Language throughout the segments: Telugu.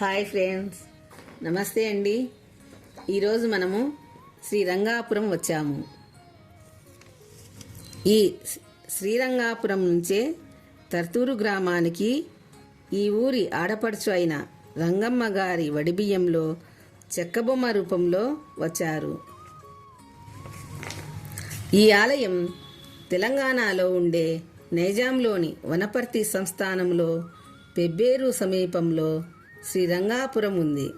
Hi friends. నమస్తే అండి. ఈరోజు మనము శ్రీరంగాపురం వచ్చాము. ఈ శ్రీరంగాపురం నుంచే తర్తూరు గ్రామానికి ఈ ఊరి ఆడపడుచు అయిన రంగమ్మ గారి వడిబియ్యంలో చెక్కబొమ్మ రూపంలో వచ్చారు. ఈ ఆలయం తెలంగాణలో ఉండే నైజాంలోని వనపర్తి సంస్థానంలో పెబ్బేరు సమీపంలో శ్రీరంగాపురం ఉంది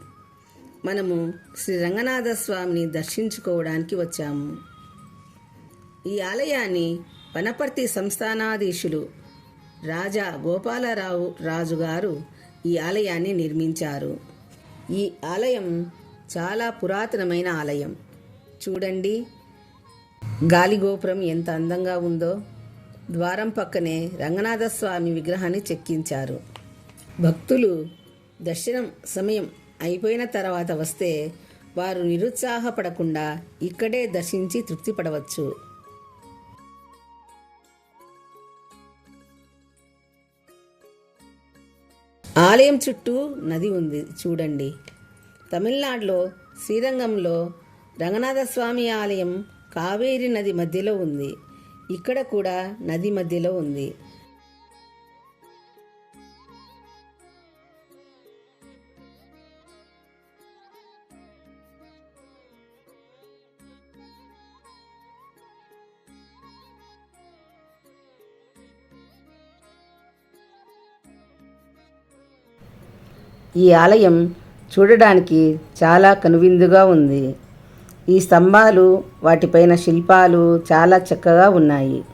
మనము శ్రీరంగనాథ స్వామిని దర్శించుకోవడానికి వచ్చాము. ఈ ఆలయాన్ని వనపర్తి సంస్థానాధీశులు రాజా గోపాలరావు రాజుగారు ఈ ఆలయాన్ని నిర్మించారు. ఈ ఆలయం చాలా పురాతనమైన ఆలయం. చూడండి. గాలిగోపురం ఎంత అందంగా ఉందో. ద్వారం పక్కనే రంగనాథ స్వామి విగ్రహాన్ని చెక్కించారు. భక్తులు దర్శనం సమయం అయిపోయిన తర్వాత వస్తే వారు నిరుత్సాహపడకుండా ఇక్కడే దర్శించి తృప్తి పడవచ్చు ఆలయం చుట్టూ నది ఉంది చూడండి. తమిళనాడులో శ్రీరంగంలో రంగనాథస్వామి ఆలయం కావేరి నది మధ్యలో ఉంది. ఇక్కడ కూడా నది మధ్యలో ఉంది. ఈ ఆలయం చూడడానికి చాలా కనువిందుగా ఉంది. ఈ స్తంభాలు వాటిపైన శిల్పాలు చాలా చక్కగా ఉన్నాయి.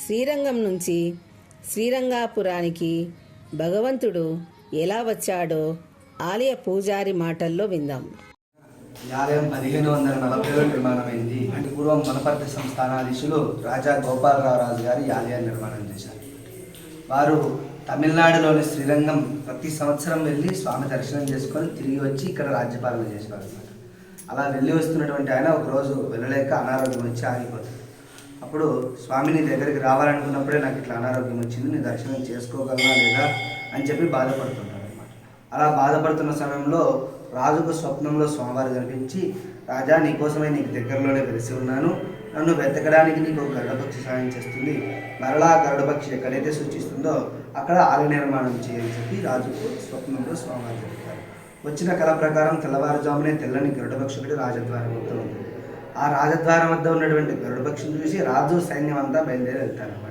శ్రీరంగం నుంచి శ్రీరంగాపురానికి భగవంతుడు ఎలా వచ్చాడో ఆలయ పూజారి మాటల్లో విందాం. ఈ ఆలయం పదిహేను వందల నలభై నలభైలో నిర్మాణమైంది. అంటే పూర్వం వనపర్తి సంస్థానాధీశులు రాజా గోపాలరావు రాజు గారు ఈ ఆలయాన్ని నిర్మాణం చేశారు. వారు తమిళనాడులోని శ్రీరంగం ప్రతి సంవత్సరం వెళ్ళి స్వామి దర్శనం చేసుకొని తిరిగి వచ్చి ఇక్కడ రాజ్యపాలన చేసేవారు అలా వెళ్ళి వస్తున్నటువంటి ఆయన ఒకరోజు వెళ్ళలేక అనారోగ్యం వచ్చి ఆగిపోతుంది అప్పుడు స్వామిని దగ్గరికి రావాలనుకున్నప్పుడే నాకు ఇట్లా అనారోగ్యం వచ్చింది నేను దర్శనం చేసుకోగలనా లేదా అని చెప్పి బాధపడుతుంటాడు అనమాట అలా బాధపడుతున్న సమయంలో రాజుకు స్వప్నంలో స్వామివారు కనిపించి రాజా నీకోసమే నీకు దగ్గరలోనే వెలిసి ఉన్నాను. నన్ను వెతకడానికి నీకు ఒక గరుడపక్షి సహాయం చేస్తుంది. మరలా గరుడపక్షి ఎక్కడైతే సూచిస్తుందో అక్కడ ఆలయ నిర్మాణం చేయని చెప్పి రాజుకు స్వప్నంలో స్వామివారు చెప్తారు. వచ్చిన కళ ప్రకారం తెల్లవారుజామునే తెల్లని గరుడపక్షి రాజద్వారం మొత్తం ఉంది. ఆ రాజద్వారం వద్ద ఉన్నటువంటి గరుడపక్షిని చూసి రాజు సైన్యం అంతా బయలుదేరి వెళ్తారన్నమాట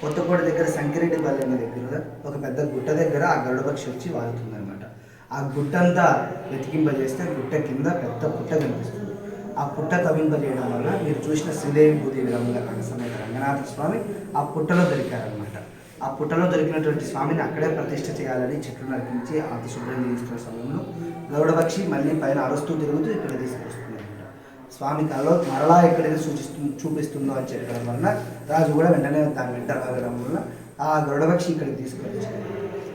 కొత్తకోట దగ్గర సంకిరెడ్డి పల్లి అనే దగ్గర ఒక పెద్ద గుట్ట దగ్గర ఆ గరుడపక్షి వచ్చి వాలుతుందనమాట ఆ గుట్టంతా వెతికింపజేస్తే గుట్ట కింద పెద్ద పుట్ట కనిపిస్తుంది. ఆ పుట్ట కవింపజేయడం వల్ల మీరు చూసిన శ్రీదేవి భూదేవి రంగుల సమేత రంగనాథ స్వామి ఆ పుట్టలో దొరికారనమాట ఆ పుట్టలో దొరికినటువంటి స్వామిని అక్కడే ప్రతిష్ఠ చేయాలని చెట్లు నరికించి అంత శుభ్రం చేస్తున్న సమయంలో గౌడపక్షి మళ్ళీ పైన అరుస్తూ తిరుగుతూ ఇక్కడ తీసుకొస్తుంది. స్వామి కళలో మరలా ఎక్కడైతే సూచిస్తు చూపిస్తుందో అని చెప్పడం వలన రాజు కూడా వెంటనే దాని వెంట రాగడం వల్ల ఆ గరుడపక్షి ఇక్కడికి తీసుకొచ్చారు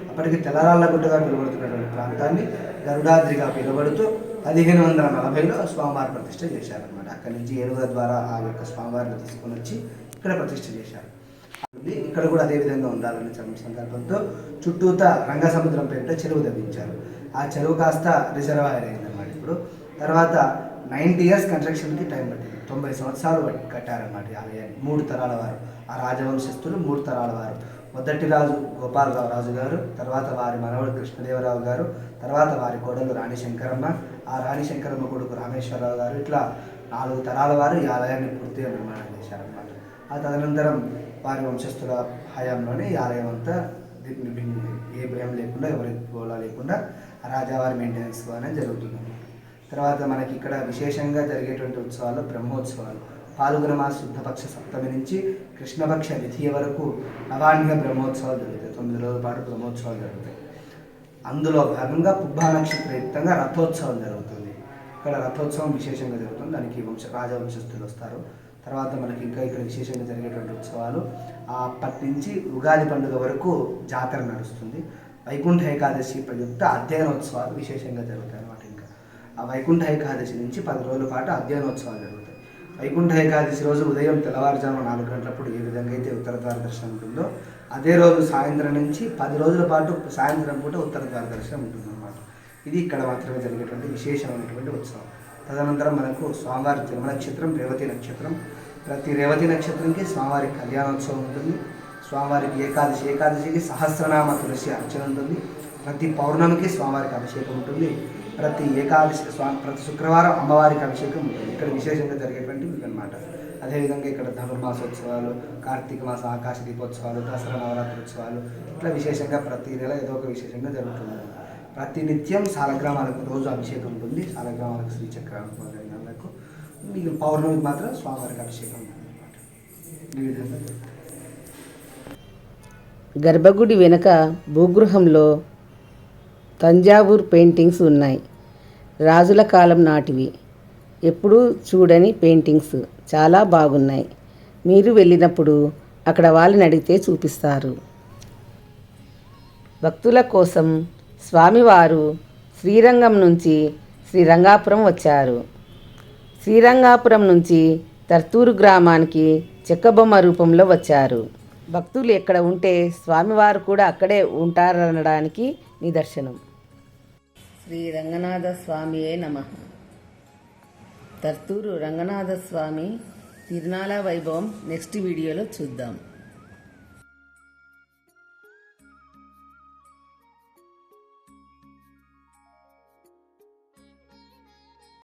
అప్పటికి తెల్లరాళ్ళగుడ్డగా పిలువడుతున్నటువంటి ప్రాంతాన్ని గరుడాద్రిగా పిలువడుతూ పదిహేను వందల నలభైలో స్వామివారి ప్రతిష్ఠ చేశారనమాట అక్కడి నుంచి ఏనుగుల ద్వారా ఆ యొక్క స్వామివారిని తీసుకొని వచ్చి ఇక్కడ ప్రతిష్ట చేశారు. ఇక్కడ కూడా అదే విధంగా ఉండాలనే సందర్భంతో సంకల్పంతో చుట్టూత రంగసముద్రం పేరిట చెరువు తవ్వించారు. ఆ చెరువు కాస్త రిజర్వాయర్ అయిందన్నమాట ఇప్పుడు. తర్వాత నైంటీ ఇయర్స్ కన్స్ట్రక్షన్కి టైం పట్టింది. తొంభై సంవత్సరాలు కట్టారన్నమాట ఈ ఆలయాన్ని. మూడు తరాల వారు. ఆ రాజవంశస్థులు మూడు తరాల వారు. మొదటి రాజు గోపాలరావు రాజు గారు తర్వాత వారి మనవడు కృష్ణదేవరావు గారు తర్వాత వారి కోడలు రాణి శంకరమ్మ ఆ రాణి శంకరమ్మ కొడుకు రామేశ్వరరావు గారు. ఇట్లా నాలుగు తరాల వారు ఈ ఆలయాన్ని పూర్తిగా నిర్మాణం చేశారన్నమాట. ఆ తదనంతరం వారి వంశస్థుల హయాంలోనే ఈ ఆలయం అంతా ఏ భయం లేకుండా ఎవరికి గోళ లేకుండా రాజావారి మెయింటెనెన్స్ అనేది జరుగుతుంది. తర్వాత మనకి ఇక్కడ విశేషంగా జరిగేటువంటి ఉత్సవాలు బ్రహ్మోత్సవాలు. పాల్గొన మాస శుద్ధపక్ష సప్తమి నుంచి కృష్ణపక్ష ద్వితీయ వరకు అవాణ్య బ్రహ్మోత్సవాలు జరుగుతాయి. తొమ్మిది రోజుల పాటు బ్రహ్మోత్సవాలు జరుగుతాయి. అందులో భాగంగా పుబ్బా నక్షత్రయుక్తంగా రథోత్సవం జరుగుతుంది. ఇక్కడ రథోత్సవం విశేషంగా జరుగుతుంది. దానికి వంశ రాజవంశస్థులు వస్తారు. తర్వాత మనకి ఇంకా ఇక్కడ విశేషంగా జరిగేటువంటి ఉత్సవాలు అప్పటి నుంచి ఉగాది పండుగ వరకు జాతర నడుస్తుంది. వైకుంఠ ఏకాదశి ప్రయుక్త అధ్యయనోత్సవాలు విశేషంగా జరుగుతాయి అన్నమాట. ఆ వైకుంఠ ఏకాదశి నుంచి పది రోజుల పాటు అధ్యయనోత్సవాలు జరుగుతాయి. వైకుంఠ ఏకాదశి రోజు ఉదయం తెల్లవారుజామున నాలుగు గంటలప్పుడు ఏ విధంగా అయితే ఉత్తర ద్వార దర్శనం ఉంటుందో అదే రోజు సాయంత్రం నుంచి పది రోజుల పాటు సాయంత్రం పూట ఉత్తర ద్వార దర్శనం ఉంటుందన్నమాట. ఇది ఇక్కడ మాత్రమే జరిగేటువంటి విశేషమైనటువంటి ఉత్సవం. తదనంతరం మనకు స్వామివారి తిరుమల నక్షత్రం రేవతి నక్షత్రం. ప్రతి రేవతి నక్షత్రంకి స్వామివారి కళ్యాణోత్సవం ఉంటుంది. స్వామివారికి ఏకాదశి ఏకాదశికి సహస్రనామ తులసి అర్చన ఉంటుంది. ప్రతి పౌర్ణమికి స్వామివారికి అభిషేకం ఉంటుంది. ప్రతి ఏకాదశి స్వామి ప్రతి శుక్రవారం అమ్మవారికి అభిషేకం ఉంటుంది. ఇక్కడ విశేషంగా జరిగేటువంటి అనమాట అదేవిధంగా ఇక్కడ ధనుర్మాసోత్సవాలు కార్తీక మాస ఆకాశ దీపోత్సవాలు దసరా నవరాత్రోత్సవాలు ఇట్లా విశేషంగా ప్రతి నెల ఏదో ఒక విశేషంగా జరుగుతుంది. ప్రతి నిత్యం సాలగ్రామాలకు రోజు అభిషేకం ఉంటుంది. సాలగ్రామాలకు శ్రీచక్రాలకు మొదలైనలకు మీకు పౌర్ణమికి మాత్రం స్వామివారికి అభిషేకం ఉంటుంది అనమాట ఈ విధంగా జరుగుతుంది. గర్భగుడి వెనుక భూగృహంలో తంజావూర్ పెయింటింగ్స్ ఉన్నాయి. రాజుల కాలం నాటివి. ఎప్పుడూ చూడని పెయింటింగ్స్ చాలా బాగున్నాయి. మీరు వెళ్ళినప్పుడు అక్కడ వాళ్ళని అడిగితే చూపిస్తారు. భక్తుల కోసం స్వామివారు శ్రీరంగం నుంచి శ్రీరంగాపురం వచ్చారు. శ్రీరంగాపురం నుంచి తర్తూరు గ్రామానికి చెక్కబొమ్మ రూపంలో వచ్చారు. భక్తులు ఎక్కడ ఉంటే స్వామివారు కూడా అక్కడే ఉంటారనడానికి నిదర్శనం. శ్రీ రంగనాథ స్వామియే నమ. తర్తూరు రంగనాథ స్వామి తిరునాళ వైభవం నెక్స్ట్ వీడియోలో చూద్దాం.